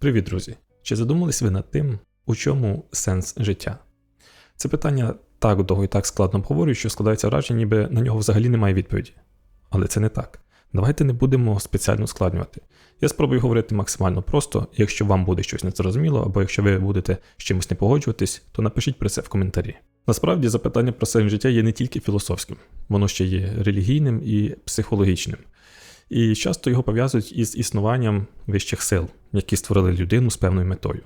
Привіт, друзі! Чи задумались ви над тим, у чому сенс життя? Це питання так довго і так складно обговорюю, що складається враження, ніби на нього взагалі немає відповіді. Але це не так. Давайте не будемо спеціально ускладнювати. Я спробую говорити максимально просто, якщо вам буде щось незрозуміло, або якщо ви будете з чимось не погоджуватись, то напишіть про це в коментарі. Насправді запитання про сенс життя є не тільки філософським, воно ще є релігійним і психологічним. І часто його пов'язують із існуванням вищих сил, які створили людину з певною метою.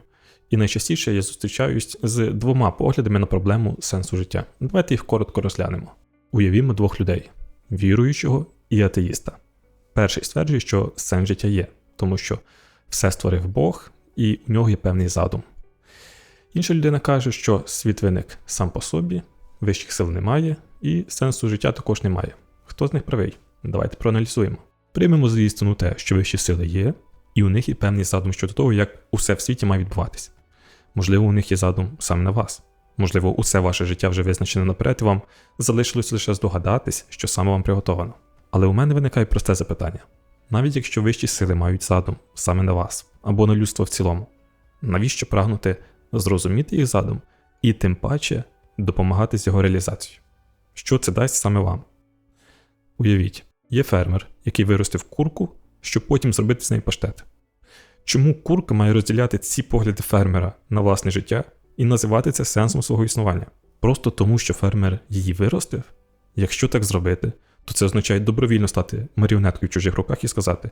І найчастіше я зустрічаюсь з двома поглядами на проблему сенсу життя. Давайте їх коротко розглянемо. Уявімо двох людей віруючого і атеїста. Перший стверджує, що сенс життя є, тому що все створив Бог, і у нього є певний задум. Інша людина каже, що світ виник сам по собі, вищих сил немає, і сенсу життя також немає. Хто з них правий? Давайте проаналізуємо. Приймемо за істину те, що вищі сили є, і у них є певний задум щодо того, як усе в світі має відбуватися. Можливо, у них є задум саме на вас. Можливо, усе ваше життя вже визначено наперед, і вам залишилось лише здогадатись, що саме вам приготовано. Але у мене виникає просте запитання: навіть якщо вищі сили мають задум саме на вас або на людство в цілому, навіщо прагнути зрозуміти їх задум і тим паче допомагати з його реалізацією? Що це дасть саме вам? Уявіть, є фермер, який виростив курку, щоб потім зробити з неї паштет. Чому курка має розділяти ці погляди фермера на власне життя і називати це сенсом свого існування? Просто тому, що фермер її виростив? Якщо так зробити, то це означає добровільно стати маріонеткою в чужих руках і сказати: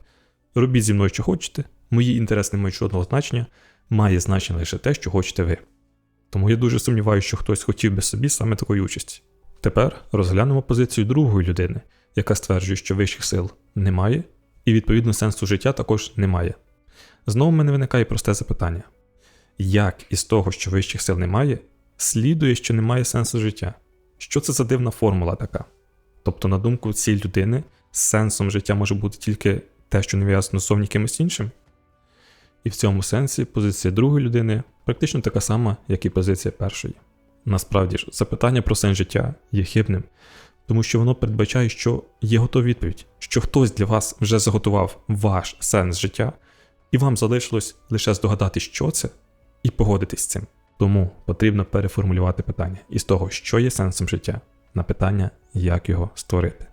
робіть зі мною, що хочете, мої інтереси не мають жодного значення, має значення лише те, що хочете ви. Тому я дуже сумніваюся, що хтось хотів би собі саме такої участі. Тепер розглянемо позицію другої людини, яка стверджує, що вищих сил немає, і відповідно сенсу життя також немає. Знову в мене виникає просте запитання: як із того, що вищих сил немає, слідує, що немає сенсу життя? Що це за дивна формула така? Тобто, на думку цієї людини, сенсом життя може бути тільки те, що не в'язано зовні кимось іншим? І в цьому сенсі позиція другої людини практично така сама, як і позиція першої. Насправді ж, запитання про сенс життя є хибним, тому що воно передбачає, що є готова відповідь, що хтось для вас вже заготував ваш сенс життя, і вам залишилось лише здогадати, що це, і погодитись з цим. Тому потрібно переформулювати питання із того, що є сенсом життя, на питання, як його створити.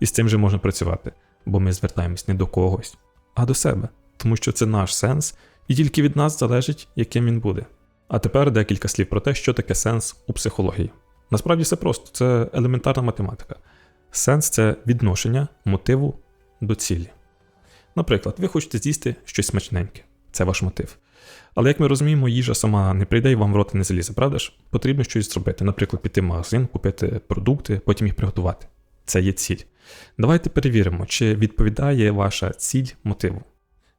І з цим же можна працювати, бо ми звертаємось не до когось, а до себе, тому що це наш сенс, і тільки від нас залежить, яким він буде. А тепер декілька слів про те, що таке сенс у психології. Насправді все просто, це елементарна математика. Сенс це відношення мотиву до цілі. Наприклад, ви хочете з'їсти щось смачненьке, це ваш мотив. Але як ми розуміємо, їжа сама не прийде і вам в рот не залізе, правда ж? Потрібно щось зробити, наприклад, піти в магазин, купити продукти, потім їх приготувати. Це є ціль. Давайте перевіримо, чи відповідає ваша ціль мотиву.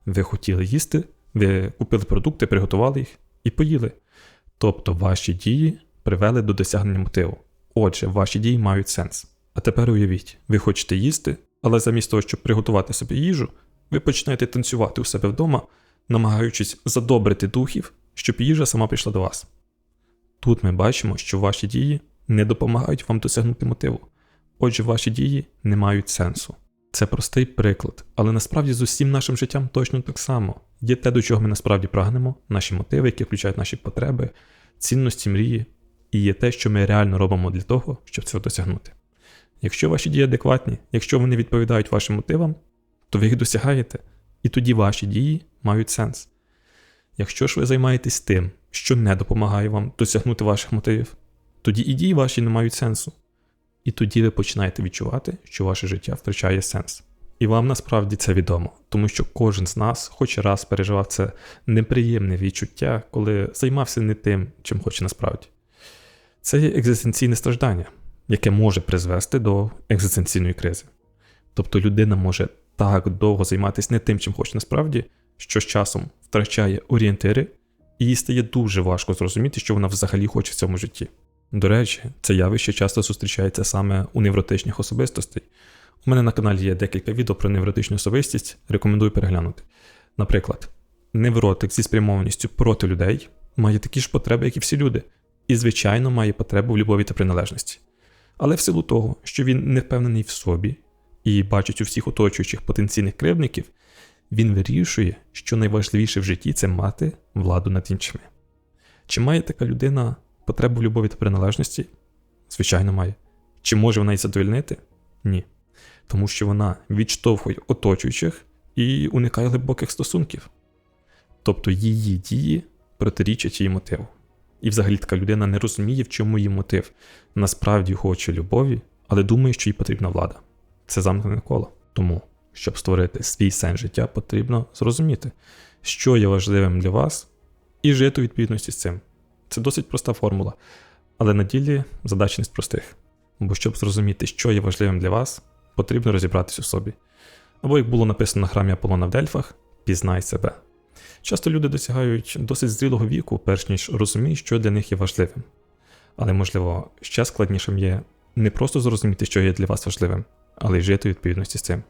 Ви хотіли їсти, ви купили продукти, приготували їх і поїли. Тобто ваші дії привели до досягнення мотиву. Отже, ваші дії мають сенс. А тепер уявіть, ви хочете їсти, але замість того, щоб приготувати собі їжу, ви починаєте танцювати у себе вдома, намагаючись задобрити духів, щоб їжа сама прийшла до вас. Тут ми бачимо, що ваші дії не допомагають вам досягнути мотиву. Отже, ваші дії не мають сенсу. Це простий приклад, але насправді з усім нашим життям точно так само. Є те, до чого ми насправді прагнемо, наші мотиви, які включають наші потреби, цінності мрії, і є те, що ми реально робимо для того, щоб цього досягнути. Якщо ваші дії адекватні, якщо вони відповідають вашим мотивам, то ви їх досягаєте, і тоді ваші дії мають сенс. Якщо ж ви займаєтесь тим, що не допомагає вам досягнути ваших мотивів, тоді і дії ваші не мають сенсу. І тоді ви починаєте відчувати, що ваше життя втрачає сенс. І вам насправді це відомо, тому що кожен з нас хоч раз переживав це неприємне відчуття, коли займався не тим, чим хоче насправді. Це є екзистенційне страждання, яке може призвести до екзистенційної кризи. Тобто людина може так довго займатися не тим, чим хоче насправді, що з часом втрачає орієнтири, і їй стає дуже важко зрозуміти, що вона взагалі хоче в цьому житті. До речі, це явище часто зустрічається саме у невротичних особистостей. У мене на каналі є декілька відео про невротичну особистість, рекомендую переглянути. Наприклад, невротик зі спрямованістю проти людей має такі ж потреби, як і всі люди, і, звичайно, має потребу в любові та приналежності. Але в силу того, що він не впевнений в собі і бачить у всіх оточуючих потенційних кривдників, Він вирішує, що найважливіше в житті це мати владу над іншими. Чи має така людина потребу в любові та приналежності? Звичайно, має. Чи може вона її задовольнити? Ні. Тому що вона відштовхує оточуючих і уникає глибоких стосунків. Тобто її дії протирічать її мотиву. І взагалі така людина не розуміє, в чому її мотив. Насправді хоче любові, але думає, що їй потрібна влада. Це замкнене коло. Тому, щоб створити свій сенс життя, потрібно зрозуміти, що є важливим для вас, і жити у відповідності з цим. Це досить проста формула, але на ділі задач не з простих. Бо щоб зрозуміти, що є важливим для вас, потрібно розібратись у собі. Або, як було написано на храмі Аполлона в Дельфах, пізнай себе. Часто люди досягають досить зрілого віку, перш ніж розуміють, що для них є важливим. Але, можливо, ще складнішим є не просто зрозуміти, що є для вас важливим, але й жити у відповідності з цим.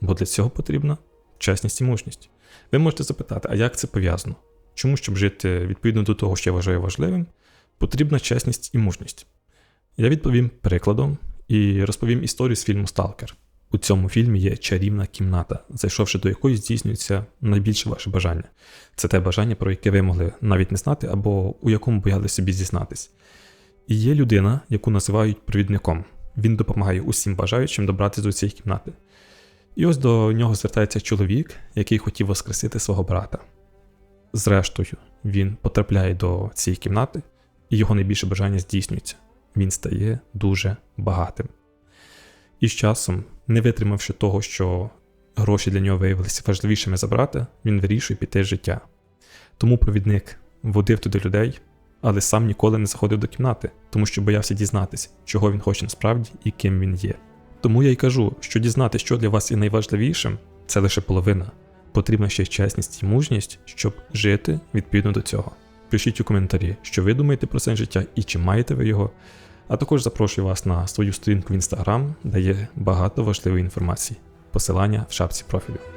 Бо для цього потрібна чесність і мужність. Ви можете запитати, а як це пов'язано? Чому, щоб жити відповідно до того, що я вважаю важливим, потрібна чесність і мужність? Я відповім прикладом і розповім історію з фільму Сталкер. У цьому фільмі є чарівна кімната, зайшовши до якої здійснюється найбільше ваше бажання. Це те бажання, про яке ви могли навіть не знати, або у якому боялися собі зізнатись. І є людина, яку називають провідником. Він допомагає усім бажаючим добратися до цієї кімнати. І ось до нього звертається чоловік, який хотів воскресити свого брата. Зрештою, він потрапляє до цієї кімнати, і його найбільше бажання здійснюється. Він стає дуже багатим. І з часом, не витримавши того, що гроші для нього виявилися важливішими забрати, він вирішує піти з життя. Тому провідник водив туди людей, але сам ніколи не заходив до кімнати, тому що боявся дізнатися, чого він хоче насправді і ким він є. Тому я й кажу, що дізнати, що для вас є найважливішим, це лише половина. Потрібна ще чесність і мужність, щоб жити відповідно до цього. Пишіть у коментарі, що ви думаєте про це життя і чи маєте ви його. А також запрошую вас на свою сторінку в інстаграм, де є багато важливої інформації. Посилання в шапці профілю.